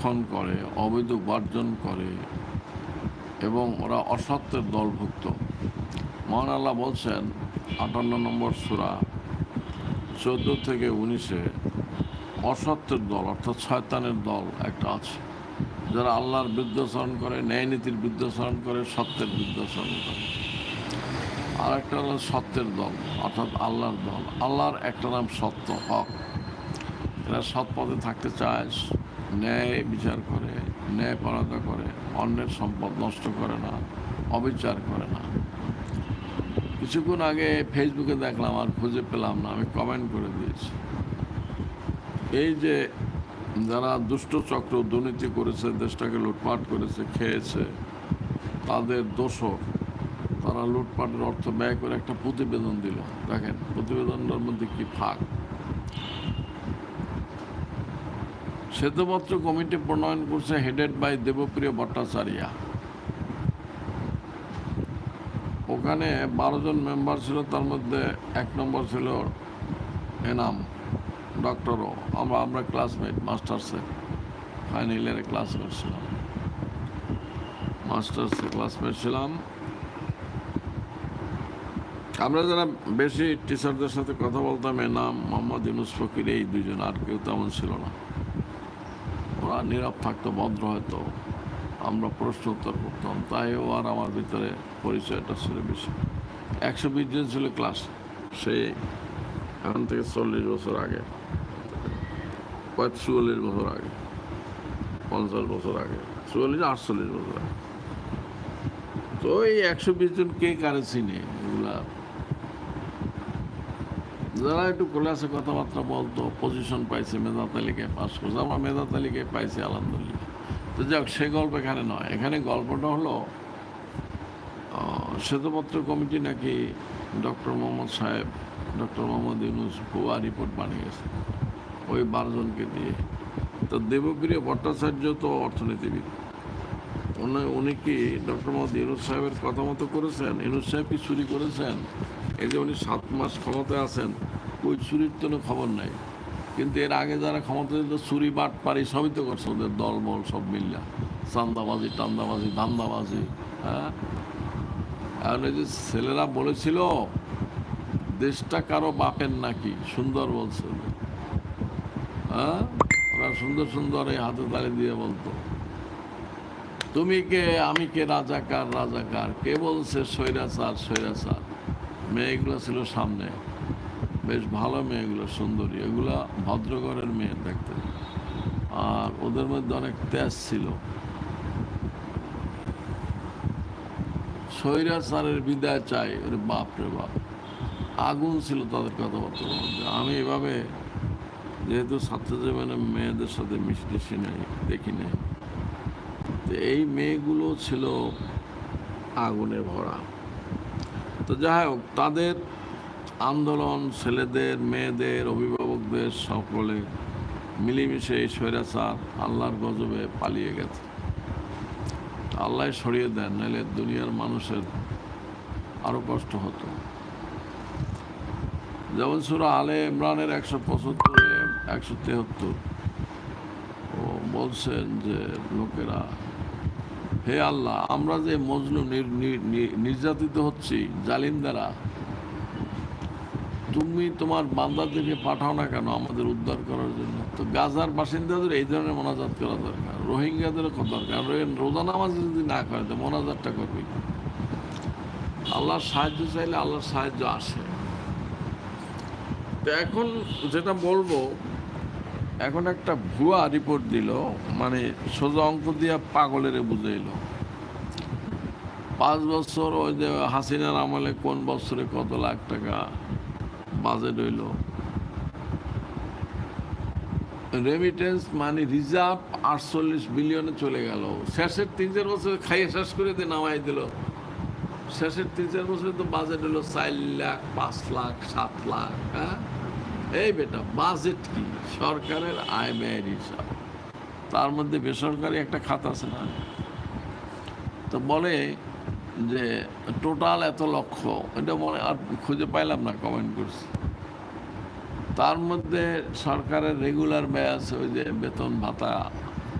খন করে, অবৈধ উপার্জন করে এবং ওরা অসত্যের দলভুক্ত। মহান আল্লাহ বলছেন, আটান্ন নম্বর সুরা, চোদ্দ থেকে উনিশে অসত্যের দল, অর্থাৎ শয়তানের দল একটা আছে, যারা আল্লাহর বিরুদ্ধাচরণ করে, ন্যায় নীতির বিরুদ্ধাচরণ করে, সত্যের বিরুদ্ধাচরণ করে। আর একটা হলো সত্যের দল, অর্থাৎ আল্লাহর দল। আল্লাহর একটা নাম সত্য, হক। এরা সৎ পথে থাকতে চায় ন্যায় বিচার করে, ন্যায় পরাধা করে, অন্যের সম্পদ নষ্ট করে না, অবিচার করে না। কিছুক্ষণ আগে ফেসবুকে দেখলাম, আর খুঁজে পেলাম না, আমি কমেন্ট করে দিয়েছি। এই যে যারা দুষ্ট চক্র দুর্নীতি করেছে, দেশটাকে লুটপাট করেছে, খেয়েছে, তাদের দোষক তারা লুটপাটের অর্থ ব্যয় করে একটা প্রতিবেদন দিল। দেখেন, প্রতিবেদনটার মধ্যে কি ফাঁক? শ্বেতপত্র কমিটি প্রণয়ন করছে হেডেড বাই দেবপ্রিয় ভট্টাচার্যা। ওখানে বারো জন মেম্বার ছিল, তার মধ্যে এক নম্বর ছিল এনাম ডক্টরও আমরা আমরা ক্লাসমেট মাস্টার্সে ফাইনাল ইয়ারে ক্লাসমেট ছিলাম। মাস্টার্সে ক্লাসমেট ছিলাম। আমরা যারা বেশি টিচারদের সাথে কথা বলতাম, এনাম, মোহাম্মদ ইউনুস ফকির, এই দুজন, আর কেউ তেমন ছিল না। নীরব থাকতো, ভদ্র হয়তো আমরা প্রশ্ন উত্তর করতাম। তাই ও আর আমার ভিতরে পরিচয়টা ছিল বেশি। একশো বিশ জন ছিল ক্লাস সেই এখন থেকে চল্লিশ বছর আগে চুয়াল্লিশ বছর আগে, পঞ্চাশ বছর আগে চুয়াল্লিশ আটচল্লিশ বছর আগে। তো এই একশো বিশ জন কে কারে চিনে এগুলা যারা একটু ক্লাসে কথাবার্তা বলতো পজিশন পাইছে, মেধা তালিকায় পাস করছে, আমরা মেধা তালিকায় পাইছি, আলহামদুলিল্লাহ। তো যাক, সে গল্প এখানে নয়। এখানে গল্পটা হলো শ্বেতপত্র কমিটি নাকি ডক্টর মোহাম্মদ সাহেব, ডক্টর মোহাম্মদ ইউনুস ভুয়া রিপোর্ট বানিয়েছে, ওই বারোজনকে দিয়ে। তো দেবপ্রিয় ভট্টাচার্য তো অর্থনীতিবিদ। উনি উনি কি ডক্টর মোহাম্মদ ইউনুস সাহেবের কথা মতো করেছেন? ইউনুস সাহেব কি চুরি করেছেন? এই যে উনি সাত মাস ক্ষমতায় আছেন ওই চুরির তো খবর নাই। কিন্তু এর আগে যারা ক্ষমতা দিত, চুরি, বাট পারি সবই তো করছে ওদের দলবল সব মিল্লা। চান্দাবাজি, টান্দাবাজি, ধান্দাবাজি হ্যাঁ? আর এই যে ছেলেরা বলেছিল, দেশটা কারও বাপের নাকি? সুন্দর বলছে হ্যাঁ? ওরা সুন্দর সুন্দর এই হাতে তালি দিয়ে বলতো। তুমি কে? আমি কে? রাজাকার রাজাকার কে বলছে? স্বৈরাচার স্বৈরাচার। মেয়েগুলো ছিল সামনে। বেশ ভালো মেয়েগুলো, সুন্দরী। এগুলো ভদ্রগড়ের মেয়ে দেখতে। আর ওদের মধ্যে অনেক তেজ ছিল। সৈরা স্বৈরাচারের বিদায় চাই। ওরে বাপ রে বাপ। আগুন ছিল তাদের কথাবার্তার মধ্যে। আমি এভাবে যেহেতু ছাত্র জীবনে মেয়েদের সাথে মিশতেছি নাই দেখি নাই তো এই মেয়েগুলো ছিল আগুনে ভরা। তো যাই হোক, তাদের আন্দোলন, ছেলেদের, মেয়েদের, অভিভাবকদের সকলে মিলেমিশে এই স্বৈরাচার আল্লাহর গজবে পালিয়ে গেছে। আল্লাহ সরিয়ে দেন, নাহলে দুনিয়ার মানুষের আরও কষ্ট হতো। যেমন সুরা আলে ইমরানের একশো পঁচাত্তর, একশো তেহাত্তর, ও বলছেন যে লোকেরা, হে আল্লাহ, আমরা যে মজলু নির- নির- নির- নির্যাতিত হচ্ছি জালিম দ্বারা তুমি তোমার বান্দাদেরকে পাঠাও না কেন আমাদের উদ্ধার করার জন্য? তো গাজার বাসিন্দাদের এই ধরনের মোনাজাত করা দরকার, রোহিঙ্গাদেরও করা দরকার। রোজা নামাজ যদি না করে, তো মোনাজাতটা করবে? আল্লাহর সাহায্য চাইলে আল্লাহর সাহায্য আসে। তো এখন যেটা বলব, এখন একটা ভুয়া রিপোর্ট দিল মানে সোজা অঙ্ক দিয়া পাগলের বুঝাইলো। পাঁচ বছর ওই যে হাসিনার আমলে কোন বছরে কত লাখ টাকা বাজেট হইল রেমিটেন্স মানে রিজার্ভ আটচল্লিশ বিলিয়নে চলে গেল। শেষের তিন চার বছর খাইয়ে শেষ করে দিয়ে নামাই দিল। শেষের তিন চার বছরে তো বাজেট হলো চার লাখ, পাঁচ লাখ, সাত লাখ হ্যাঁ? এই বেটা বাজেট কি? সরকারের আয় ব্যয়ের হিসাব। তার মধ্যে বেসরকারি একটা খাত আছে না? তো বলে যে টোটাল এত লক্ষ, এটা মনে আর খুঁজে পাইলাম না কমেন্ট করছি। তার মধ্যে সরকারের রেগুলার ব্যয় আছে ওই যে বেতন ভাতা,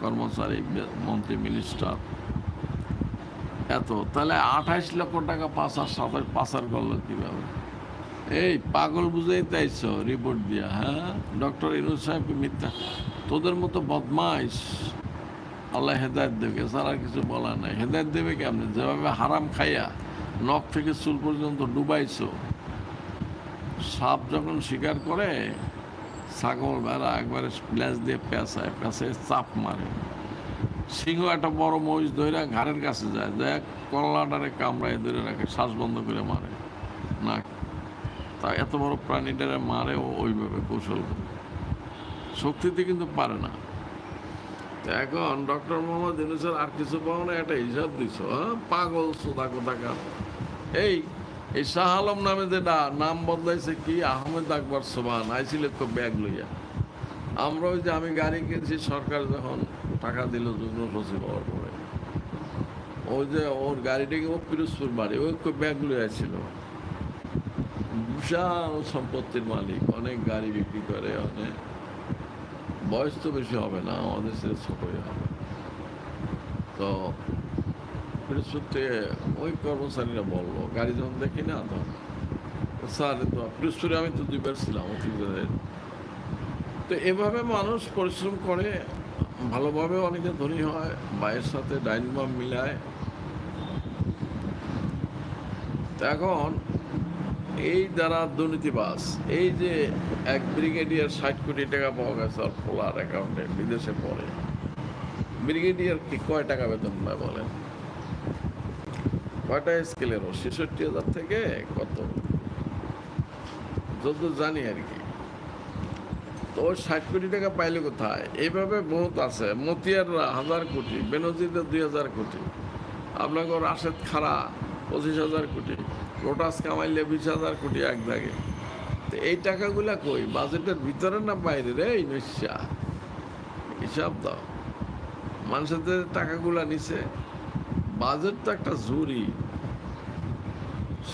কর্মচারী, মন্ত্রী মিনিস্টার এত, তাহলে আঠাইশ লক্ষ টাকা পাচার সাতাশ পাচার করল কীভাবে? এই পাগল বুঝেই তাইছ রিপোর্ট দিয়া হ্যাঁ? ডক্টর ইনুজ সাহেব মিথ্যা, তোদের মতো বদমাইশ। আল্লাহ হেদায়ত দেবে এছাড়া কিছু বলা নাই। হেদায়ত দেবে কেমনি? যেভাবে হারাম খাইয়া নখ থেকে চুল পর্যন্ত ডুবাইছো, সাপ যখন শিকার করে, ছাগল, ভেড়া একবারে প্লেস দিয়ে পেঁচায় পেঁচায় চাপ মারে। সিংহ একটা বড় মহিষ ধরে ঘাড়ের কাছে যায় দেখ কল্লাটারে কামড়ায় ধরে রাখে, শ্বাস বন্ধ করে মারে। না, তা এত বড় প্রাণীটারে মারে ও ওইভাবে কৌশল শক্তিতে কিন্তু পারে না। এখন ডক্টর মোহাম্মদ ইউনুসের আর কিছু পাও না একটা হিসাব দিছ হ্যাঁ? পাগল, সোদা কোথাকার এই এই শাহ আলম নামে যেটা নাম বদলাইছে কি? আহমেদ আকবর সোবান আইছিল তো ব্যাগ লইয়া। আমরা ওই যে আমি গাড়ি কিনছি, সরকার যখন টাকা দিল যুগ্ম সচিব হওয়ার পরে। ওই যে ওর গাড়িটাকে ও পিরোজপুর বাড়ি, ওই ব্যাগ লইয়া ছিল বিশাল সম্পত্তির মালিক, অনেক গাড়ি বিক্রি করে, অনেক বয়স তো বেশি হবে না, আমাদের সে ছোটই হবে। তো থেকে ওই কর্মচারীরা বলল, গাড়ি যখন দেখি না তো স্যার, তো পিরোজপুরে আমি তো দুইবার ছিলাম অতীতের তো এভাবে মানুষ পরিশ্রম করে, ভালোভাবে অনেকে ধনী হয়, ভাইয়ের সাথে ডাইনবাম মিলায়। এখন এই যারা দুর্নীতিবাস এই যে এক ব্রিগেডিয়ার ষাট কোটি টাকা পাওয়া গেছে আর ফোলার অ্যাকাউন্টে, বিদেশে পড়ে। ব্রিগেডিয়ার কি কয় টাকা বেতন পায় বলেন? কয়টা স্কেলেরও ছেষট্টি হাজার থেকে কত? যত জানি আর কি। তো ষাট কোটি টাকা পাইলে কোথায়? এইভাবে বহুত আছে। মতিয়াররা হাজার কোটি বেনজিদের দুই হাজার কোটি আপনাকে রাশেদ খাড়া পঁচিশ হাজার কোটি। লোটাস কামাইলে বিশ হাজার কোটি এক দাগে তো এই টাকাগুলা কই? বাজেটের ভিতরে না বাইরে রে? এই নৈশা। হিসাব দাও মানুষের টাকাগুলা নিছে। বাজেট তো একটা জুরি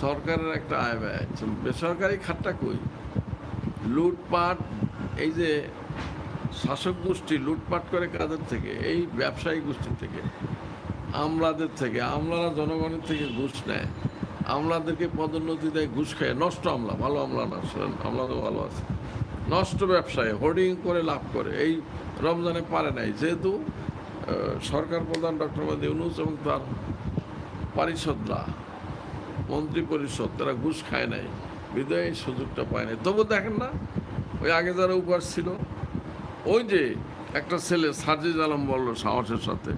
সরকারের একটা আয় ব্যয়। বেসরকারি খাতটা কই? লুটপাট, এই যে শাসক গোষ্ঠী লুটপাট করে কাদের থেকে? এই ব্যবসায়ী গোষ্ঠী থেকে। আমলাদের থেকে। আমলারা জনগণের থেকে ঘুষ নেয়। আমলাদেরকে পদোন্নতি দেয় ঘুষ খায় নষ্ট আমলা, ভালো আমলা না আমলা তো ভালো আছে। নষ্ট ব্যবসায় হোর্ডিং করে লাভ করে, এই রমজানে পারে নাই। যেহেতু সরকার প্রধান ডক্টর মোদী ইউনুস এবং তার পারিষদরা, মন্ত্রী পরিষদ, তারা ঘুষ খায় নাই। বিদায় সুযোগটা পায় নাই। তবু দেখেন না, ওই আগে যারা উপাস ছিল, ওই যে একটা ছেলে সার্জিজ আলম বলল সাহসের সাথে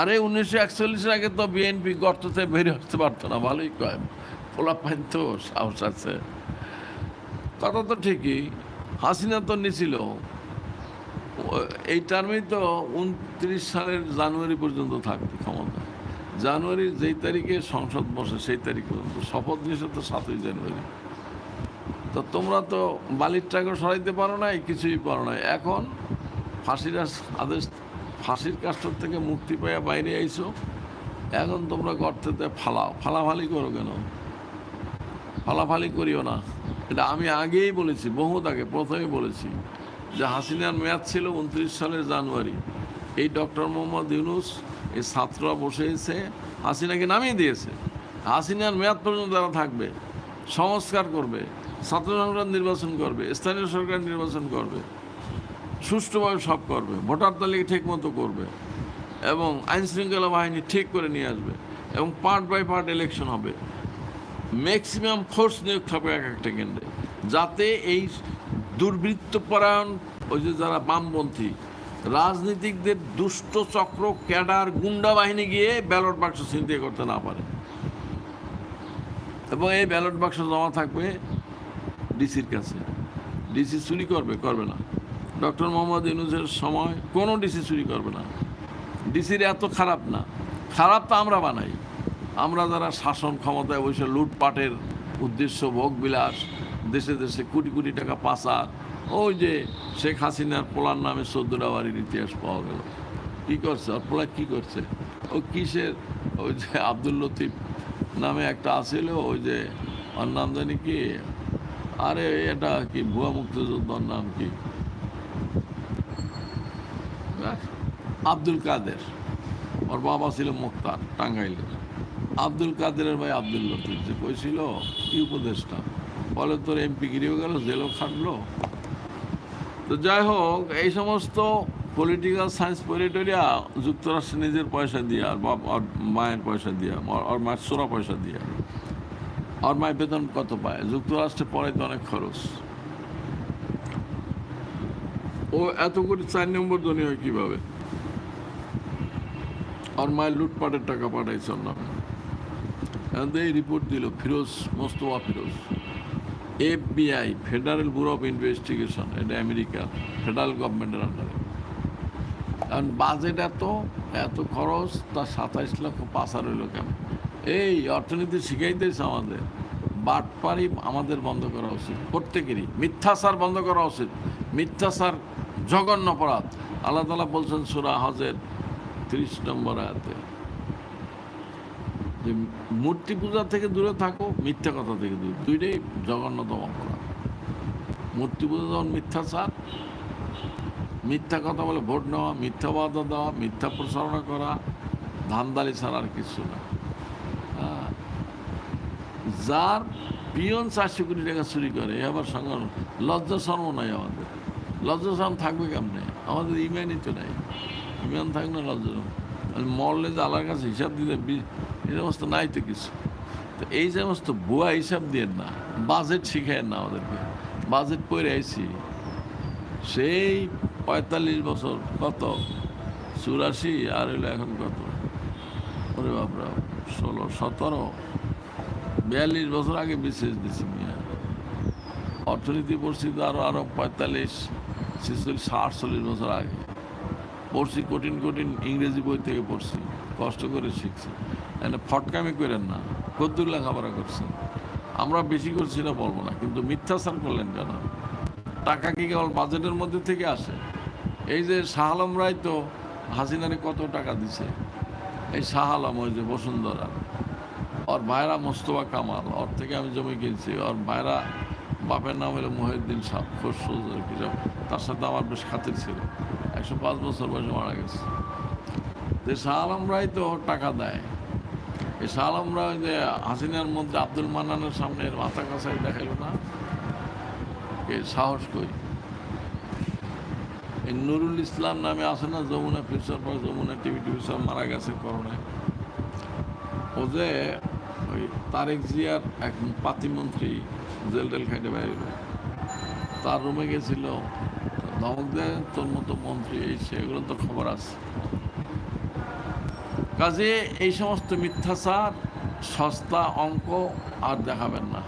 আরে উনিশশো একচল্লিশের আগে তো বিএনপি গর্ত থেকে বেরিয়ে আসতে পারতো না, ভালোই কয়। পোলা পাইন তো সাহস আছে। কথা তো ঠিকই, হাসিনা তো নিছিল। এই টার্মেই তো উনত্রিশ সালের জানুয়ারি পর্যন্ত থাকবে ক্ষমতা। জানুয়ারির যেই তারিখে সংসদ বসে, সেই তারিখ পর্যন্ত। শপথ নিয়েছে তো সাতই জানুয়ারি। তো তোমরা তো বালির ট্রাকও সরাইতে পারো নাই, কিছুই পারো নাই। এখন ফাঁসির আদেশ ফাঁসির কাস্টর থেকে মুক্তি পেয়ে বাইরে আইছো, এখন তোমরা গর্তেতে ফালাও। ফালাফালি করো কেন? ফালাফালি করিও না। এটা আমি আগেই বলেছি, বহুত আগে, প্রথমেই বলেছি যে হাসিনার মেয়াদ ছিল উনত্রিশ সালের জানুয়ারি। এই ডক্টর মোহাম্মদ ইউনুস, এই ছাত্ররা বসেছে হাসিনাকে নামিয়ে দিয়েছে। হাসিনার মেয়াদ পর্যন্ত তারা থাকবে, সংস্কার করবে, ছাত্র সংগ্রাম নির্বাচন করবে, স্থানীয় সরকার নির্বাচন করবে। সুষ্ঠুভাবে সব করবে, ভোটার তালিকা ঠিক মতো করবে, এবং আইন শৃঙ্খলা বাহিনী ঠিক করে নিয়ে আসবে, এবং পার্ট বাই পার্ট ইলেকশন হবে। ম্যাক্সিমাম ফোর্স নিয়োগ থাকবে এক একটা কেন্দ্রে, যাতে এই দুর্বৃত্তপরায়ণ, ওই যে যারা বামপন্থী, রাজনীতিকদের দুষ্ট চক্র, ক্যাডার, গুন্ডা বাহিনী গিয়ে ব্যালট বাক্স ছিনতাই করতে না পারে। এবং এই ব্যালট বাক্স জমা থাকবে ডিসির কাছে। ডিসি চুরি করবে করবে না। ডক্টর মোহাম্মদ ইউনুসের সময় কোনো ডিসি চুরি করবে না। ডিসির এত খারাপ না। খারাপ তো আমরা বানাই। আমরা যারা শাসন ক্ষমতায় বসে লুটপাটের উদ্দেশ্য ভোগ বিলাস দেশে দেশে কোটি কোটি টাকা পাচার, ওই যে শেখ হাসিনার পোলার নামে চোদ্দটা বাড়ির ইতিহাস পাওয়া গেল। কী করছে? আর পোলা কী করছে? ও কিসের? ওই যে আব্দুল লতিফ নামে একটা আছিল, ওই যে ওর নাম জানি কি? আরে এটা কি ভুয়া মুক্তিযোদ্ধার নাম কি ব্যাস, আব্দুল কাদের। ওর বাবা ছিল মুক্তার টাঙ্গাইলের। আব্দুল কাদেরের ভাই আব্দুল লতিফ যে কইছিল কি উপদেশটা বলে তোর এমপি গিরিও গেল, জেলও খাটলো। তো যাই হোক, এই সমস্ত পলিটিক্যাল সায়েন্স পড়িয়া যুক্তরাষ্ট্রে নিজের পয়সা দিয়ে, আর বাপ, আর মায়ের পয়সা দিয়ে আর মায়ের সোনা পয়সা দিয়ে, আর মায়ের বেতন কত পায়? যুক্তরাষ্ট্রে পড়াইতে অনেক খরচ। ও এত করে চার নম্বর ধনী হয় কীভাবে? আর মায়ের লুটপাটের টাকা পাঠাইছে ওর নামে এই রিপোর্ট দিল, Firoz, Mostafa Firoz. FBI federal bureau of investigation এটা আমেরিকা ফেডারেল গভর্নমেন্টের আন্ডারে কারণ বাজেট এত এত খরচ, তার সাতাইশ লক্ষ পাচার হইল কেন? এই অর্থনীতি শিখাইতেছে আমাদের, বাটপারি আমাদের বন্ধ করা উচিত, প্রত্যেকেরই। মিথ্যাচার বন্ধ করা উচিত, মিথ্যাচার জঘন্য অপরাধ। আল্লাহ তালা বলছেন সুরা হজের তিরিশ নম্বর আয়াতে। যে মূর্তি পূজা থেকে দূরে থাকো, মিথ্যা কথা থেকে দূরে। দুইটাই জঘন্যতম অপরাধ। মূর্তি পূজা যেমন মিথ্যাচার মিথ্যা কথা বলে ভোট নেওয়া, মিথ্যা বাধা দেওয়া, মিথ্যা প্রচারণা করা, ধান্দালি ছাড়া আর কিছু না। হ্যাঁ। যার পিয়ন চারশো কোটি টাকা চুরি করে আবার সঙ্গে লজ্জা শর্ম নাই আমাদের। লজ্জা শর্ম থাকবে কেমনে? আমাদের ইমানই তো নাই। ইমান থাক না লজ্জা মরলে যে আল্লাহর কাছে হিসাব দিতে এই সমস্ত নাই তো কিছু। তো এই সমস্ত বুয়া হিসাব দিয়ে না বাজেট শিখায় না আমাদেরকে। বাজেট পড়ে আইছি। সেই পঁয়তাল্লিশ বছর কত? চুরাশি আর হইল এখন কত? ওরে বাপরা, ষোলো, সতেরো। বিয়াল্লিশ বছর আগে বিশেষ দিছি মিয়া। অর্থনীতি পরিস্থিতি আরও আরও পঁয়তাল্লিশ, ছেচল্লিশ, আটচল্লিশ বছর আগে। পড়ছি, কঠিন কঠিন ইংরেজি বই থেকে পড়ছি, কষ্ট করে শিখছি। এনে ফটকামি করেন না কদ্দুর লেখাপড়া করছেন। আমরা বেশি করছি না বলব না, কিন্তু মিথ্যাচার করলেন কেন? টাকা কি কেবল বাজেটের মধ্যে থেকে আসে? এই যে শাহ আলম রায় তো হাসিনারে কত টাকা দিছে? এই শাহ আলম ওই যে বসুন্ধরা। ওর ভাইরা মোস্তফা কামাল, ওর থেকে আমি জমি কিনছি। ওর ভাইরা বাপের নাম হলো মহিউদ্দিন সাহ খসরু কি সব। তার সাথে আমার বেশ খাতির ছিল। একশো পাঁচ বছর বয়সে মারা গেছে। যে শাহ আলম রায় তো টাকা দেয়। এই শাহ আলম রায় যে হাসিনার মধ্যে আব্দুল মান্নানের সামনে মাথা কাছাই দেখাইল না এ সাহস কই? এই নুরুল ইসলাম নামে আসে না, যমুনা ফিউচার পর যমুনা টিভি টিভি সব মারা গেছে করোনায়। ও যে ওই তারেক জিয়ার এক পাতিমন্ত্রী জেল টেল খাইতে বাইরে তার রুমে গেছিল ধমক দেয় তোর মতো মন্ত্রী সেগুলো তো খবর আছে। কাজে এই সমস্ত মিথ্যাচার, সস্তা অঙ্ক আর দেখাবেন না।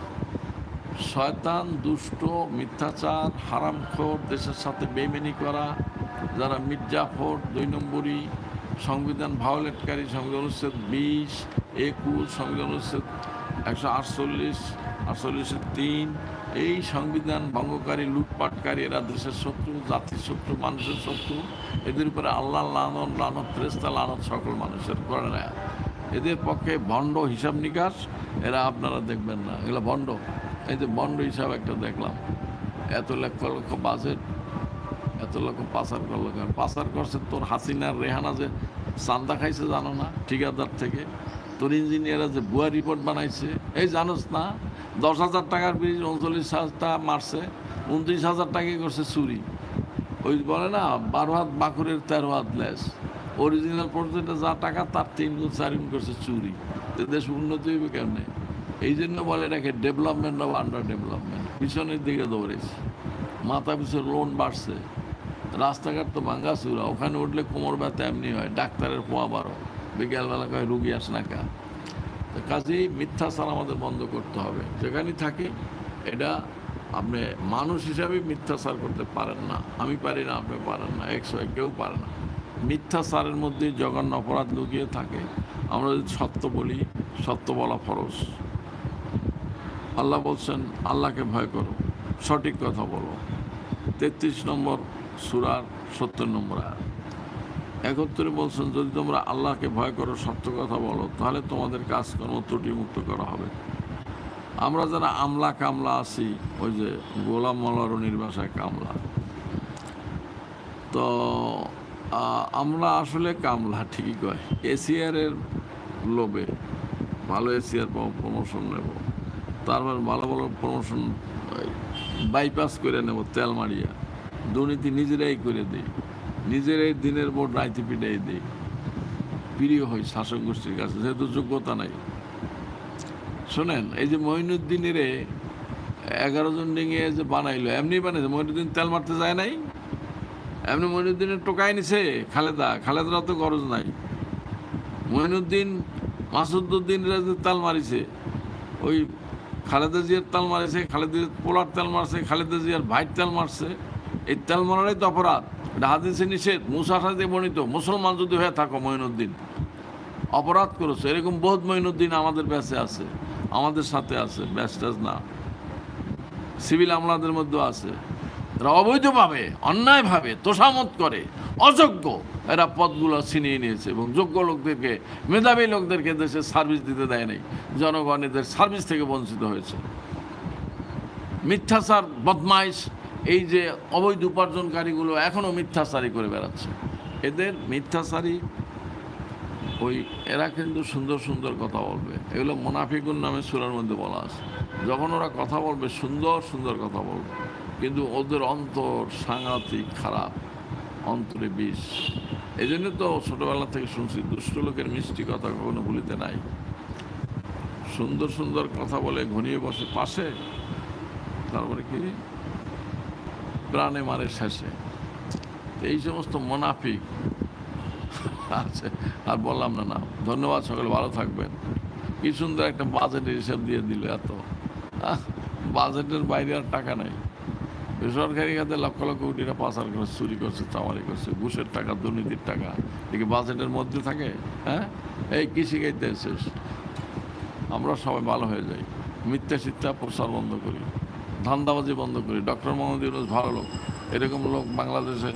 শয়তান, দুষ্ট, মিথ্যাচার, হারামখোর, দেশের সাথে বেমেনি করা, যারা মির্জাফর, দুই নম্বরই সংবিধান ভায়োলেটকারী, সংবিধান অনুচ্ছেদ বিশ, একুশ, সংবিধান অনুচ্ছেদ একশো আটচল্লিশ, আটচল্লিশের তিন এই সংবিধান ভঙ্গকারী, লুটপাটকারী, এরা দেশের শত্রু, জাতির শত্রু, মানুষের শত্রু। এদের উপরে আল্লাহ লানত লানত ফ্রেস্তা লানত সকল মানুষের করে নেয়। এদের পক্ষে ভণ্ড হিসাব নিকাশ, এরা আপনারা দেখবেন না। এগুলো ভণ্ড। এই যে বন্ড হিসাব একটা দেখলাম। এত লক্ষ লক্ষ বাজেট, এত লক্ষ পাচার করল পাচার করছে তোর হাসিনার রেহানা যে চান্দা খাইছে জানো না, ঠিকাদার থেকে। তোর ইঞ্জিনিয়াররা যে ভুয়া রিপোর্ট বানাইছে, এই জানোস না, দশ হাজার টাকার ব্রিজ উনচল্লিশ হাজার টাকা মারছে, উনত্রিশ হাজার টাকাই করছে চুরি। ওই বলে না, বারো হাত বাঁকুড়ের তেরো হাত লেস। অরিজিনাল প্রজেক্টে যা টাকা, তার তিন গুণ, চার গুণ করছে চুরি। দেশ উন্নতি হইবে কেমনে? এই জন্য বলে এটাকে ডেভেলপমেন্ট অফ আন্ডার ডেভেলপমেন্ট পিছনের দিকে দৌড়েছে। মাথা পিছু লোন বাড়ছে। রাস্তাঘাট তো ভাঙ্গা চুরা ওখানে উঠলে কোমর ব্যথা এমনি হয়। ডাক্তারের পোয়া বারো। বিকেলবেলা কয়, রুগী আস না কা তো কাজেই মিথ্যাচার আমাদের বন্ধ করতে হবে। যেখানেই থাকে, এটা আপনি মানুষ হিসাবে মিথ্যাচার করতে পারেন না। আমি পারি না, আপনি পারেন না একশো কেউ পারে না। মিথ্যা মিথ্যাচারের মধ্যে জঘন্য অপরাধ লুকিয়ে থাকে। আমরা যদি সত্য বলি, সত্য বলা ফরজ। আল্লাহ বলছেন, আল্লাহকে ভয় করো, সঠিক কথা বলো। তেত্রিশ নম্বর সুরার সত্তর নম্বর আয়াত। একত্রে বলছেন, যদি তোমরা আল্লাহকে ভয় করো, সত্য কথা বলো, তাহলে তোমাদের কাজকর্ম ত্রুটিমুক্ত করা হবে। আমরা যারা আমলা কামলা আছি, ওই যে গোলাম মলারণীর বাসায় কামলা। তো আমরা আসলে কামলা, ঠিকই কয়। এসিআরের লোভে ভালো এসিআর প্রমোশন নেব। তারপর ভালো ভালো প্রমোশন বাইপাস করে নেব, তেল মারিয়া। দুর্নীতি নিজেরাই করে দিই। নিজেরাই দিনের পর রাইতে পিটাই দিই। প্রিয় হয় শাসক গোষ্ঠীর কাছে, যেহেতু যোগ্যতা নাই। শোনেন, এই যে মঈনুদ্দিনের এগারো জন ডিঙে যে বানাইলো, এমনি বানাইছে, মহিনুদ্দিন তেল মারতে যায় নাই? এমনি মঈনুদ্দিনের টোকাই নিছে, খালেদা খালেদার তো গরজ নাই। মহিনুদ্দিন মাসুদ্দিন যে তাল মারিছে, ওই খালেদা জিয়ার তাল মারিছে, খালেদা পোলার তেল মারছে, খালেদা জিয়ার ভাইয়ের তেল মারছে, এই তেল মারারই তো অপরাধ। এটা হাদিসে নিষেধ মুসার সাথে বর্ণিত, মুসলমান যদি হয়ে থাকো মঈনুদ্দিন। অপরাধ করেছে, এরকম বহুত মঈনুদ্দিন আমাদের ব্যাসে আছে, আমাদের সাথে আছে ব্যাচ ট্যাচ না। সিভিল আমলাদের মধ্যে আছে। এরা অবৈধভাবে, অন্যায়ভাবে তোষামত করে, অযোগ্য। এরা পদগুলো ছিনিয়ে নিয়েছে এবং যোগ্য লোকদেরকে, মেধাবী লোকদেরকে দেশে সার্ভিস দিতে দেয় নাই। জনগণ এদের সার্ভিস থেকে বঞ্চিত হয়েছে। মিথ্যাচার, বদমাইশ এই যে অবৈধ উপার্জনকারীগুলো এখনও মিথ্যাচারী করে বেড়াচ্ছে। এদের মিথ্যাচারী ওই এরা কিন্তু সুন্দর সুন্দর কথা বলবে। এগুলো মোনাফিকুন নামে সুরার মধ্যে বলা আছে। যখন ওরা কথা বলবে, সুন্দর সুন্দর কথা বলবে। কিন্তু ওদের অন্তর সাংঘাতিক খারাপ, অন্তরে বিষ। এই জন্য তো ছোটবেলা থেকে শুনছি, দুষ্ট লোকের মিষ্টি কথা কখনো ভুলিতে নাই। সুন্দর সুন্দর কথা বলে ঘনিয়ে বসে পাশে, তারপরে কি? প্রাণে মারে শেষে। এই সমস্ত মোনাফিক আছে, আর বললাম না না। ধন্যবাদ সকলে, ভালো থাকবেন। কি সুন্দর একটা বাজেটের হিসাব দিয়ে দিল এত। বাজেটের বাইরে আর টাকা নেই। বেসরকারি খাতে লক্ষ লক্ষ কোটি টাকা পাচার করে, চুরি করছে, চামারি করছে, ঘুষের টাকা, দুর্নীতির টাকা। এদিকে বাজেটের মধ্যে থাকে? হ্যাঁ? এই কৃষি গাইতে শেষ আমরা সবাই ভালো হয়ে যাই। মিথ্যা সিত্যা প্রসার বন্ধ করি। ধান্দাবাজি বন্ধ করি। ডক্টর মোহাম্মদ ইউনুস ভালো লোক। এরকম লোক বাংলাদেশে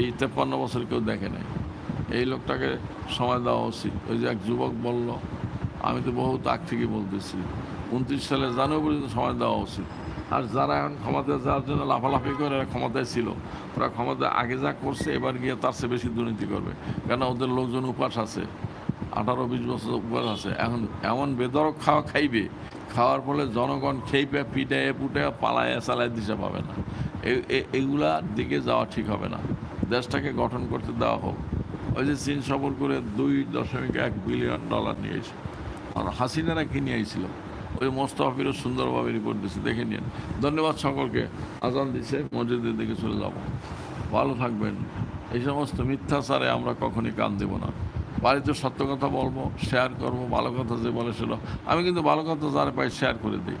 এই তেপ্পান্ন বছর কেউ দেখে নাই। এই লোকটাকে সময় দেওয়া উচিত। ওই যে এক যুবক বলল, আমি তো বহুত আগ থেকে বলতেছি, উনত্রিশ সালে জানুয়ারি পর্যন্ত সময় দেওয়া উচিত। আর যারা এখন ক্ষমতায় যাওয়ার জন্য লাফালাফি করে ক্ষমতায় ছিল, ওরা ক্ষমতায় আগে যা করছে, এবার গিয়ে তার চেয়ে বেশি দুর্নীতি করবে। কেন? ওদের লোকজন উপাস আছে। আঠারো, বিশ বছর উপর আছে। এখন এমন বেদরক খাওয়া খাইবে খাওয়ার ফলে জনগণ খেইপে পিটায় পুটে, পালায়, চালায় দিশা পাবে না। এ- এ- এগুলার দিকে যাওয়া ঠিক হবে না। দেশটাকে গঠন করতে দেওয়া হোক। ওই যে চীন সফর করে দুই দশমিক এক বিলিয়ন ডলার নিয়েছে। আর হাসিনারা কি নিয়ে আইছিল? ওই মোস্তফিরও সুন্দরভাবে রিপোর্ট দিচ্ছে দেখে নিন। ধন্যবাদ সকলকে। আজান দিছে, মসজিদের দিকে চলে যাব। ভালো থাকবেন। এই সমস্ত মিথ্যাচারে আমরা কখনই কান দেব না। বাড়িতে সত্য কথা বলব শেয়ার করব, ভালো কথা যে বলেছিল। আমি কিন্তু ভালো কথা যারা পাই শেয়ার করে দিই।